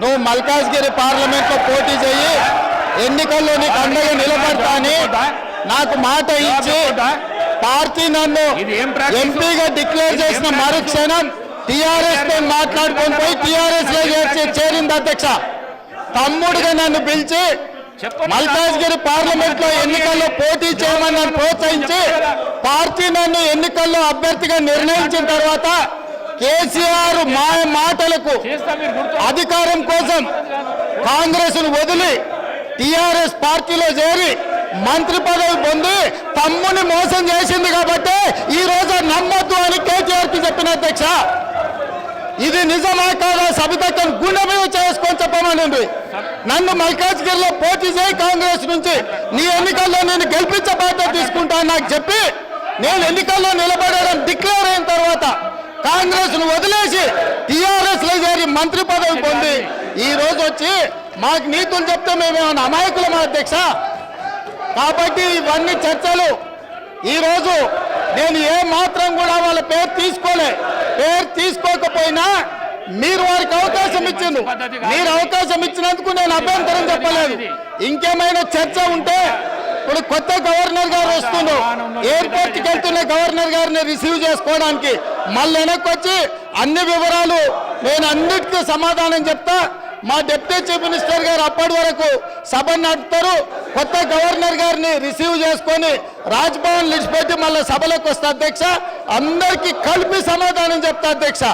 నువ్వు మల్కాజ్గిరి పార్లమెంట్లో పోటీ చేయి. ఎన్నికల్లో నీకు అండగా నిలబడతా అని నాకు మాట ఇచ్చి పార్టీ నన్ను? ఎంపీగా డిక్లేర్ చేసిన? మరుక్షణం టిఆర్ఎస్తో మాట్లాడుకొని పోయి టిఆర్ఎస్లో చేరింది అధ్యక్ష. తమ్ముడుగా నన్ను పిలిచి మల్కాజ్గిరి పార్లమెంట్లో ఎన్నికల్లో పోటీ చేయమని నన్ను ప్రోత్సహించి పార్టీ నన్ను ఎన్నికల్లో అభ్యర్థిగా నిర్ణయించిన తర్వాత కేసీఆర్ మా మాటలకు అధికారం కోసం కాంగ్రెస్ వదిలి టిఆర్ఎస్ పార్టీలో చేరి మంత్రి పదవి పొంది తమ్ముని మోసం చేసింది కాబట్టి ఈ రోజు నమ్మొద్దు అని కేటీఆర్కి చెప్పిన అధ్యక్ష. ఇది నిజమా కాదా? సబితక్కను గుండె మీద చేసుకొని చెప్పమనండి. నన్ను మల్కాజ్గిరిలో పోటీ చేయి కాంగ్రెస్ నుంచి. నీ ఎన్నికల్లో నేను గెలిపించే బాధ్యత తీసుకుంటాను నాకు చెప్పి నేను ఎన్నికల్లో నిలబడడం డిక్లేర్ అయిన తర్వాత కాంగ్రెస్ను వదిలేసి టిఆర్ఎస్లో చేరి మంత్రి పదవి పొంది ఈ రోజు వచ్చి మాకు నీతులు చెప్తే మేమేమన్నా అమాయకులమా అధ్యక్ష? కాబట్టి ఇవన్నీ చర్చలు. ఈరోజు నేను ఏ మాత్రం కూడా వాళ్ళ పేరు తీసుకోలే. పేరు తీసుకోకపోయినా మీరు వారికి అవకాశం ఇచ్చిండు మీరు అవకాశం ఇచ్చినందుకు నేను అభ్యంతరం చెప్పలేదు. ఇంకేమైనా చర్చ ఉంటే ఇప్పుడు కొత్త గవర్నర్ గారు వస్తుండ్రు ఎయిర్పోర్ట్కి వెళ్తున్న గవర్నర్ గారిని రిసీవ్ చేసుకోవడానికి మళ్ళీ వెనక్కి వచ్చి అన్ని వివరాలు నేను అన్నిటికీ సమాధానం చెప్తా. మా డిప్యూటీ చీఫ్ మినిస్టర్ గారు అప్పటి వరకు సభ నడుపుతారు. కొత్త గవర్నర్ గారిని రిసీవ్ చేసుకొని రాజ్భవన్ లిడిచిపెట్టి మళ్ళీ సభలోకి వస్తా అధ్యక్ష. అందరికీ కలిపి సమాధానం చెప్తా అధ్యక్ష.